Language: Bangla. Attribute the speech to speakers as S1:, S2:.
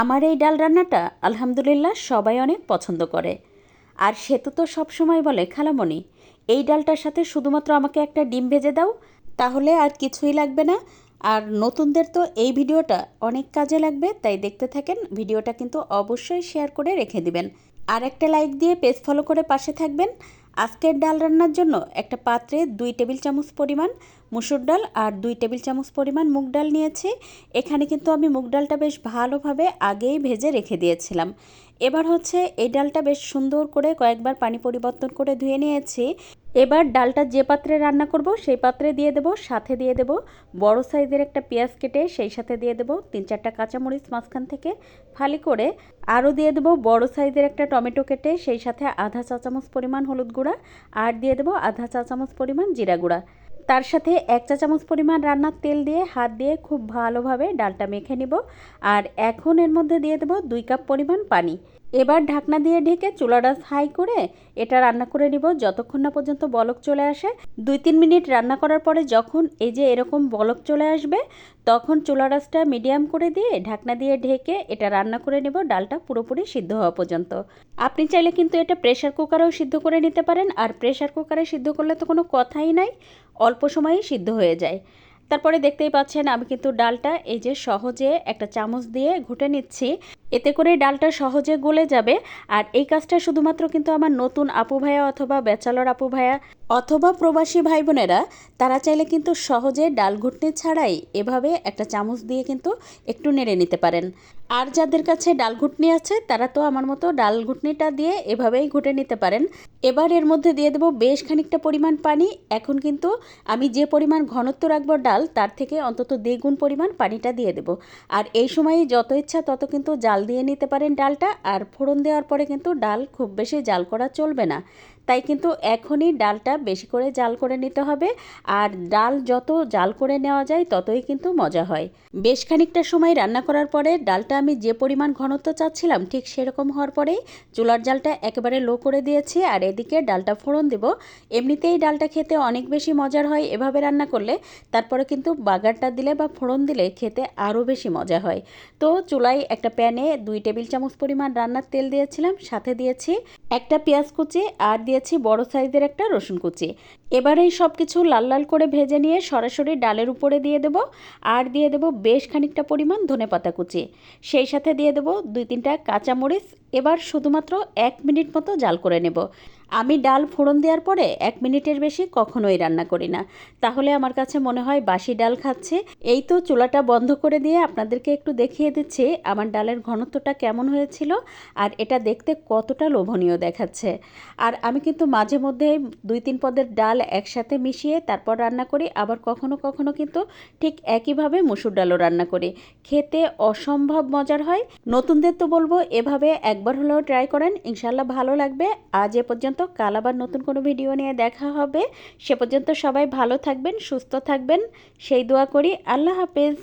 S1: আমার এই ডাল রান্নাটা আলহামদুলিল্লাহ সবাই অনেক পছন্দ করে। আর সেতু তো সবসময় বলে, খালামণি, এই ডালটার সাথে শুধুমাত্র আমাকে একটা ডিম ভেজে দাও, তাহলে আর কিছুই লাগবে না। আর নতুনদের তো এই ভিডিওটা অনেক কাজে লাগবে, তাই দেখতে থাকেন, ভিডিওটা কিন্তু অবশ্যই শেয়ার করে রেখে দিবেন। আর একটা লাইক দিয়ে পেজ ফলো করে পাশে থাকবেন। আজকের ডাল রান্নার জন্য একটা পাত্রে দুই টেবিল চামচ পরিমাণ মুসুর ডাল আর দুই টেবিল চামচ পরিমাণ মুগ ডাল নিয়েছি। এখানে কিন্তু আমি মুগ ডালটা বেশ ভালোভাবে আগেই ভেজে রেখে দিয়েছিলাম। এবার হচ্ছে এই ডালটা বেশ সুন্দর করে কয়েকবার পানি পরিবর্তন করে ধুয়ে নিয়েছি। এবার ডালটা যে পাত্রে রান্না করব সেই পাত্রে দিয়ে দেব, সাথে দিয়ে দেব বড় সাইজের একটা পেঁয়াজ কেটে সেই সাথে দিয়ে দেব তিন চারটা কাঁচামরিচ মাঝখান থেকে ফালি করে। আরও দিয়ে দেবো বড় সাইজের একটা টমেটো কেটে সেই সাথে আধা চা চামচ পরিমাণ হলুদ গুঁড়া আর দিয়ে দেবো আধা চা চামচ পরিমাণ জিরা গুঁড়া। তার সাথে এক চা চামচ পরিমাণ রান্নার তেল দিয়ে হাত দিয়ে খুব ভালোভাবে ডালটা মেখে নিব। আর এখন এর মধ্যে দিয়ে দেবো দুই কাপ পরিমাণ পানি। এবার ঢাকনা দিয়ে ঢেকে চুলাটা হাই করে এটা রান্না করে নিব। যতক্ষণ না পর্যন্ত বলক চলে আসে দুই তিন মিনিট রান্না করার পরে যখন এই যে এরকম বলক চলে আসবে, তখন চুলা রাসটা মিডিয়াম করে দিয়ে ঢাকনা দিয়ে ঢেকে এটা রান্না করে নেব। ডালটা পুরোপুরি সিদ্ধ হওয়া পর্যন্ত। আপনি চাইলে কিন্তু এটা প্রেশার কুকারেও সিদ্ধ করে নিতে পারেন। আর প্রেশার কুকারে সিদ্ধ করলে তো কোনো কথাই নাই, অল্প সময়েই সিদ্ধ হয়ে যায়। তারপরে দেখতেই পাচ্ছেন আমি কিন্তু ডালটা এই যে সহজে একটা চামচ দিয়ে ঘুটে নিচ্ছি। এতে করে ডালটা সহজে গলে যাবে। আর এই কাজটা শুধুমাত্র কিন্তু আমার নতুন আপু ভাইয়া অথবা বেচালর আপু ভাইয়া অথবা প্রবাসী ভাই বোনেরা তারা চাইলে কিন্তু সহজে ডাল ঘুটনি ছাড়াই এভাবে একটা চামচ দিয়ে কিন্তু একটু নেড়ে নিতে পারেন। আর যাদের কাছে ডাল ঘুটনি আছে, তারা তো আমার মতো ডাল ঘুটনিটা দিয়ে এভাবেই ঘুটে নিতে পারেন। এবার এর মধ্যে দিয়ে দেবো বেশ খানিকটা পরিমাণ পানি। এখন কিন্তু আমি যে পরিমাণ ঘনত্ব রাখব ডাল, তার থেকে অন্তত দ্বিগুণ পরিমাণ পানিটা দিয়ে দেবো। আর এই সময়ে যত ইচ্ছা তত কিন্তু জাল দিয়ে নিতে পারেন ডালটা। আর ফোড়ন দেওয়ার পরে কিন্তু ডাল খুব বেশি জাল করা চলবে না। তাই কিন্তু এখনই ডালটা বেশি করে জাল করে নিতে হবে। আর ডাল যত জাল করে নেওয়া যায়, ততই কিন্তু মজা হয়। বেশ খানিকটা সময় রান্না করার পরে ডালটা আমি যে পরিমাণ ঘনত্ব চাচ্ছিলাম, ঠিক সেরকম হওয়ার পরেই চুলার জালটা একেবারে লো করে দিয়েছি আর এদিকে ডালটা ফোড়ন দেব। এমনিতেই ডালটা খেতে অনেক বেশি মজার হয় এভাবে রান্না করলে, তারপরে কিন্তু বাগারটা দিলে বা ফোড়ন দিলে খেতে আরও বেশি মজা হয়। তো চুলায় একটা প্যানে দুই টেবিল চামচ পরিমাণ রান্নার তেল দিয়েছিলাম, সাথে দিয়েছি একটা পেঁয়াজ কুচি আর দিয়েছি বড় সাইজের একটা রসুন কুচি। এবার এই সব কিছু লাল লাল করে ভেজে নিয়ে সরাসরি ডালের উপরে দিয়ে দেব। আর দিয়ে দেব বেশ খানিকটা পরিমাণ ধনে পাতা কুচি। সেই সাথে দিয়ে দেব দুই তিনটা কাঁচামরিচ। এবার শুধুমাত্র এক মিনিট মতো জাল করে নেব। আমি ডাল ফোড়ন দেওয়ার পরে এক মিনিটের বেশি কখনোই রান্না করি না। তাহলে আমার কাছে মনে হয় বাসি ডাল খাচ্ছে। এই তো চুলাটা বন্ধ করে দিয়ে আপনাদেরকে একটু দেখিয়ে দিচ্ছি আমার ডালের ঘনত্বটা কেমন হয়েছিল। আর এটা দেখতে কতটা লোভনীয় দেখাচ্ছে। আর আমি কিন্তু মাঝে মধ্যে দুই তিন পদের ডাল একসাথে মিশিয়ে তারপর রান্না করি, আবার কখনো কখনো কিন্তু ঠিক একইভাবে মুসুর ডালও রান্না করি। খেতে অসম্ভব মজার হয়। নতুনদের তো বলব, এভাবে একবার হলেও ট্রাই করেন ইনশাল্লাহ ভালো লাগবে। আজ এ পর্যন্ত, কাল আবার নতুন কোনো ভিডিও নিয়ে দেখা হবে। সে পর্যন্ত সবাই ভালো থাকবেন, সুস্থ থাকবেন। সেই দোয়া করি, আল্লাহ হাফেজ।